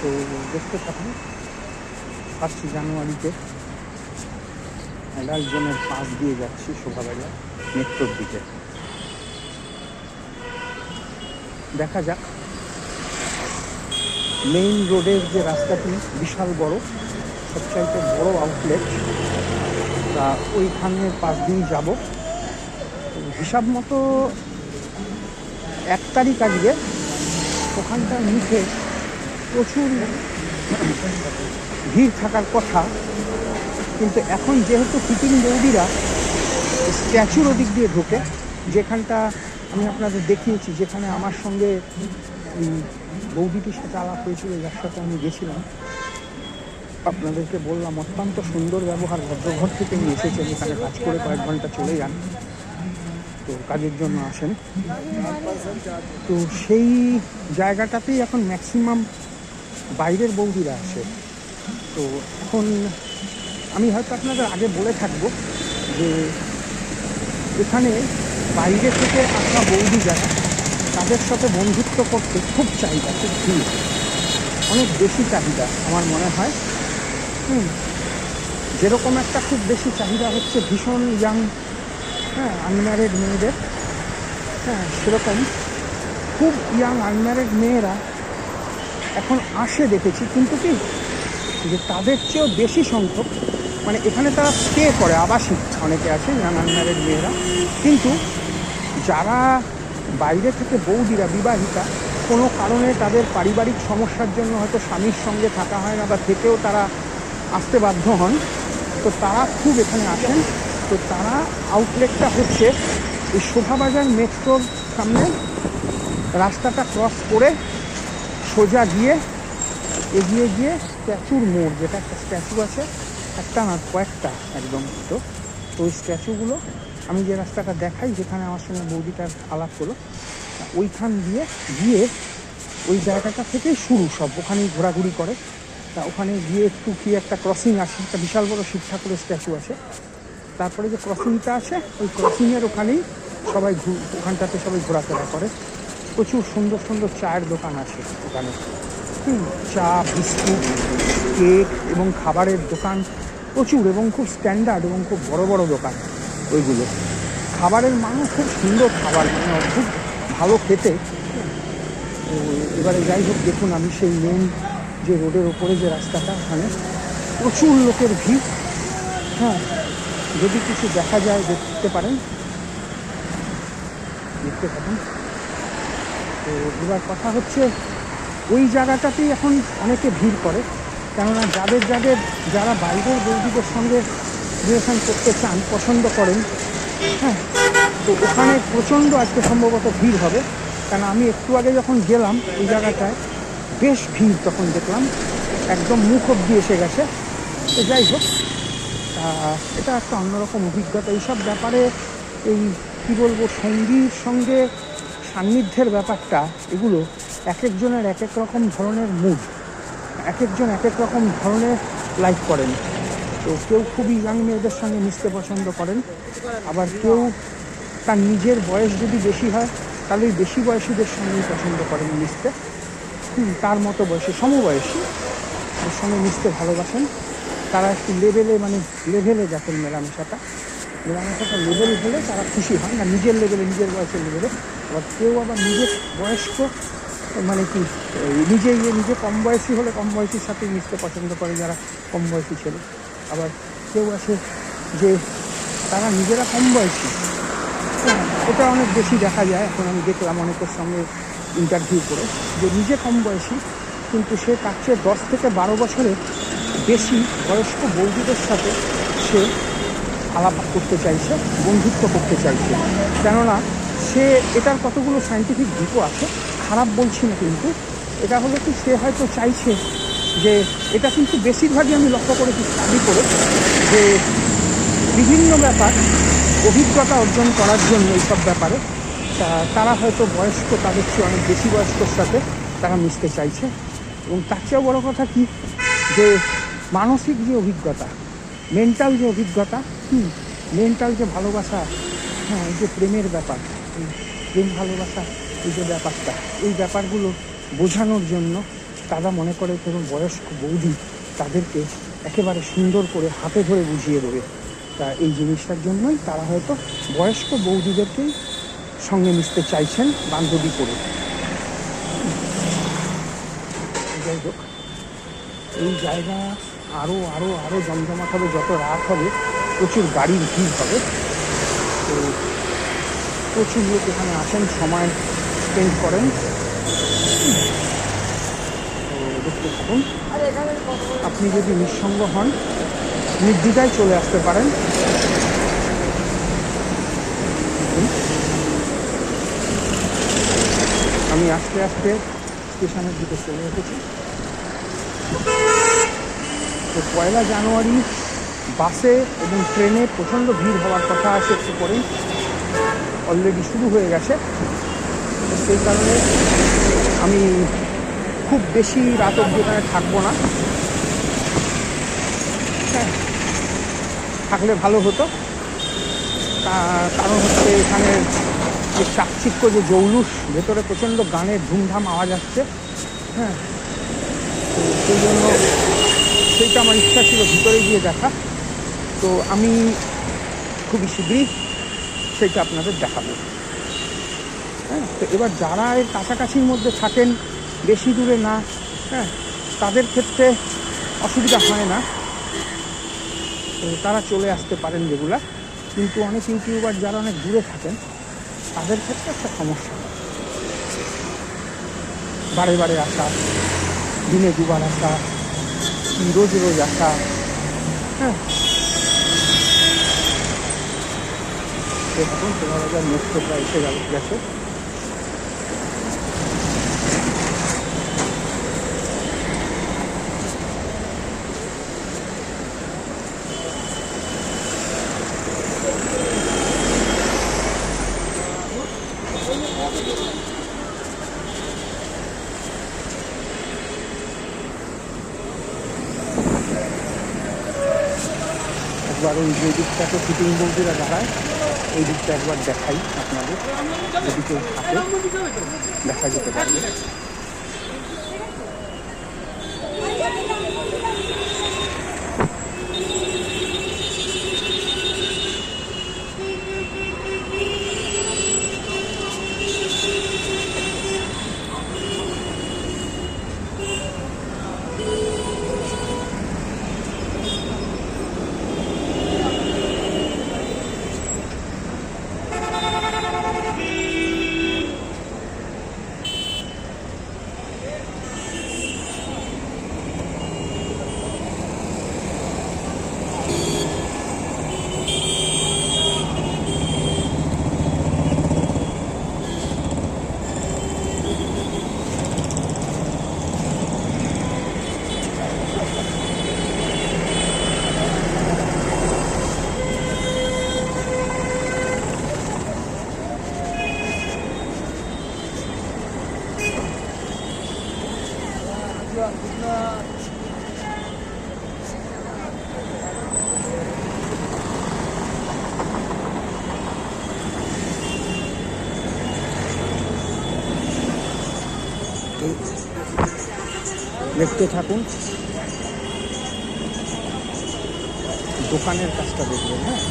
তো দেখতে থাকুন, ফার্স্ট জানুয়ারিতে অ্যাডাল্ট জোনের পাশ দিয়ে যাচ্ছি শোভাবাজার মেট্রোর দিকে। দেখা যাক। মেইন রোডের যে রাস্তাটি বিশাল বড়, সবচাইতে বড় আউটলেট তা ওইখানের পাশ দিয়ে যাব। হিসাব মতো এক তারিখ আজকে ওখানটার মুখে প্রচুর ভিড় থাকার কথা। কিন্তু এখন যেহেতু ফিটিং বৌদিরা স্ট্যাচুর ওদিক দিয়ে ঢোকে, যেখানটা আমি আপনাদের দেখিয়েছি, যেখানে আমার সঙ্গে ওই বৌদিটির সাথে আলাপ হয়েছিল, যার সাথে আমি গেছিলাম। আপনাদেরকে বললাম, অত্যন্ত সুন্দর ব্যবহার, ভদ্রঘর থেকে নিয়ে এসেছেন, এখানে কাজ করে কয়েক ঘণ্টা চলে যান। তো কাজের জন্য আসেন। তো সেই জায়গাটাতেই এখন ম্যাক্সিমাম বাইরের বৌদিরা আসে। তো এখন আমি হয়তো আপনাদের আগে বলে থাকব যে এখানে বাইরে থেকে আসা বৌদি যারা তাদের সাথে বন্ধুত্ব করতে খুব চাহিদা, খুব ভিড়। অনেক বেশি চাহিদা আমার মনে হয়। হুম, যেরকম একটা খুব বেশি চাহিদা হচ্ছে ভীষণ ইয়াং হ্যাঁ আনম্যারিড মেয়েদের। হ্যাঁ সেরকম। খুব ইয়াং আনম্যারিড মেয়েরা এখন আসে দেখেছি, কিন্তু কি, যে তাদের চেয়েও বেশি সংখ্যক মানে এখানে তারা স্টে করে, আবাসিক অনেকে আছে ইয়াং আনম্যারিড মেয়েরা। কিন্তু যারা বাইরে থেকে বৌদিরা, বিবাহিতা, কোনো কারণে তাদের পারিবারিক সমস্যার জন্য হয়তো স্বামীর সঙ্গে থাকা হয় না বা থেকেও তারা আসতে বাধ্য হন, তো তারা খুব এখানে আসেন। তো তারা আউটলেটটা হচ্ছে এই শোভাবাজার মেট্রোর সামনে। রাস্তাটা ক্রস করে সোজা গিয়ে এগিয়ে গিয়ে স্ট্যাচুর মোড়, যেটা একটা স্ট্যাচু আছে, একটা না কয়েকটা একদম তো। ওই স্ট্যাচুগুলো আমি যে রাস্তাটা দেখাই, যেখানে আমার সঙ্গে বৌদিটার আলাপ হলো, ওইখান দিয়ে গিয়ে ওই জায়গাটা থেকেই শুরু সব, ওখানেই ঘোরাঘুরি করে। তা ওখানে গিয়ে একটু কি একটা ক্রসিং আছে, একটা বিশাল বড় শিব ঠাকুরের স্ট্যাচু আছে। তারপরে যে ক্রসিংটা আছে, ওই ক্রসিংয়ের ওখানেই সবাই ওখানটাতে সবাই ঘোরাফেরা করে। প্রচুর সুন্দর সুন্দর চায়ের দোকান আছে ওখানে। চা, বিস্কুট, কেক এবং খাবারের দোকান প্রচুর এবং খুব স্ট্যান্ডার্ড এবং খুব বড় বড় দোকান ওইগুলো। খাবারের মানও খুব সুন্দর খাবার মানে অদ্ভুত ভালো খেতে। এবারে যাই হোক, দেখুন আমি সেই মেন যে রোডের ওপরে যে রাস্তাটা, ওখানে প্রচুর লোকের ভিড়। হ্যাঁ যদি কিছু দেখা যায়, দেখতে পারেন। দেখতে পাবেন তো এবার কথা হচ্ছে, ওই জায়গাটাতেই এখন অনেকে ভিড় করে। কেননা যাদের যাদের, যারা বাইরের বৌদিদের সঙ্গে রিলেশন করতে চান, পছন্দ করেন হ্যাঁ তো ওখানে প্রচণ্ড আজকে সম্ভবত ভিড় হবে। কারণ আমি একটু আগে যখন গেলাম ওই জায়গাটায়, বেশ ভিড় তখন দেখলাম। একদম মুখ অব্দি এসে গেছে। তো যাই হোক এটা একটা অন্যরকম অভিজ্ঞতা। এইসব ব্যাপারে এই, কী বলব, সঙ্গীর সঙ্গে সান্নিধ্যের ব্যাপারটা, এগুলো এক একজনের এক এক রকম ধরনের মুড এক একজন এক এক রকম ধরনের লাইফ করেন। তো কেউ খুবই ইয়াং মেয়েদের সঙ্গে মিশতে পছন্দ করেন। আবার কেউ তার নিজের বয়স যদি বেশি হয়, তাহলে বেশি বয়সীদের সঙ্গেই পছন্দ করেন মিশতে। তার মতো বয়সী, সমবয়সী ওর সঙ্গে মিশতে ভালোবাসেন। তারা একটু লেভেলে মানে লেভেলে দেখেন মেলামেশাটা মেলামেশাটা লেভেল হলে তারা খুশি হয় না নিজের লেভেলে, নিজের বয়সের লেভেলে। আবার কেউ আবার নিজের বয়স্ক মানে কি নিজে ইয়ে নিজে কম বয়সী হলে কম বয়সীর সাথে মিশতে পছন্দ করে যারা কম বয়সী ছেলে। আবার কেউ আছে যে তারা নিজেরা কম বয়সী এটা অনেক বেশি দেখা যায়। এখন আমি দেখলাম অনেকের সঙ্গে ইন্টারভিউ করে যে নিজে কম বয়সী, কিন্তু সে তার চেয়ে দশ থেকে বারো বছরের বেশি বয়স্ক বৌদিদের সাথে সে আলাপ করতে চাইছে, বন্ধুত্ব করতে চাইছে। কেননা সে এটার কতগুলো সাইন্টিফিক দিকও আছে, খারাপ বলছি না কিন্তু। এটা হলো কি, সে হয়তো চাইছে যে এটা কিন্তু বেশিরভাগই আমি লক্ষ্য করেছি স্টাডি করে যে বিভিন্ন ব্যাপার, অভিজ্ঞতা অর্জন করার জন্য এইসব ব্যাপারে তারা হয়তো বয়স্ক, তাদের চেয়ে অনেক বেশি বয়স্কর সাথে তারা মিশতে চাইছে। এবং তার চেয়েও বড় কথা কি, যে মানসিক যে অভিজ্ঞতা মেন্টাল যে অভিজ্ঞতা, হুম মেন্টাল যে ভালোবাসা হ্যাঁ যে প্রেমের ব্যাপার প্রেম ভালোবাসা, এই যে ব্যাপারটা, এই ব্যাপারগুলো বোঝানোর জন্য তারা মনে করে কোনো বয়স্ক বৌদি তাদেরকে একেবারে সুন্দর করে হাতে ধরে বুঝিয়ে দেবে। তা এই জিনিসটার জন্যই তারা হয়তো বয়স্ক বৌদিদেরকেই সঙ্গে মিশতে চাইছেন বান্ধবী করে। যাই হোক, এই জায়গা আরও আরও আরও জমজমাট হবে, যত রাত হবে, প্রচুর গাড়ির ভিড় হবে। তো প্রচুর লোক এখানে আসেন, সময় স্পেন্ড করেন। তো আপনি যদি নিঃসঙ্গ হন, নির্দ্বিধায় চলে আসতে পারেন। আমি আস্তে আস্তে স্টেশনের দিকে চলে এসেছি। তো পয়লা জানুয়ারি বাসে এবং ট্রেনে প্রচণ্ড ভিড় হওয়ার কথা আছে একটু পরেই। অলরেডি শুরু হয়ে গেছে। সেই কারণে আমি খুব বেশি রাত অব্দি ওখানে থাকব না। হ্যাঁ থাকলে ভালো হতো। কারণ হচ্ছে এখানে যে চাকচিক্য, যে জৌলুস, ভেতরে প্রচণ্ড গানের ধুমধাম আওয়াজ আসছে। হ্যাঁ তো সেই জন্য সেইটা আমার ইচ্ছা ছিল ভিতরে গিয়ে দেখা। তো আমি খুবই শীঘ্রই সেটা আপনাদের দেখাবো। হ্যাঁ তো এবার যারা এর কাছাকাছির মধ্যে থাকেন, বেশি দূরে না হ্যাঁ তাদের ক্ষেত্রে অসুবিধা হয় না। তারা চলে আসতে পারেন রেগুলার। কিন্তু অনেক ইউটিউবার যারা অনেক দূরে থাকেন, তাদের ক্ষেত্রে একটা সমস্যা। বারে বারে আসা, দিনে দুবার আসা রোজ রোজ আসা হ্যাঁ দেখুন বাজার মেট্রোটা এসে গেল গেছে একবার ওই যে দিকটাকে ফিটিং বৌদিরা দাঁড়ায় ওই দিকটা একবার দেখাই আপনাদের। যদি দেখা যেতে পারবে দেখতে থাকুন দোকানের কাজটা দেখবেন হ্যাঁ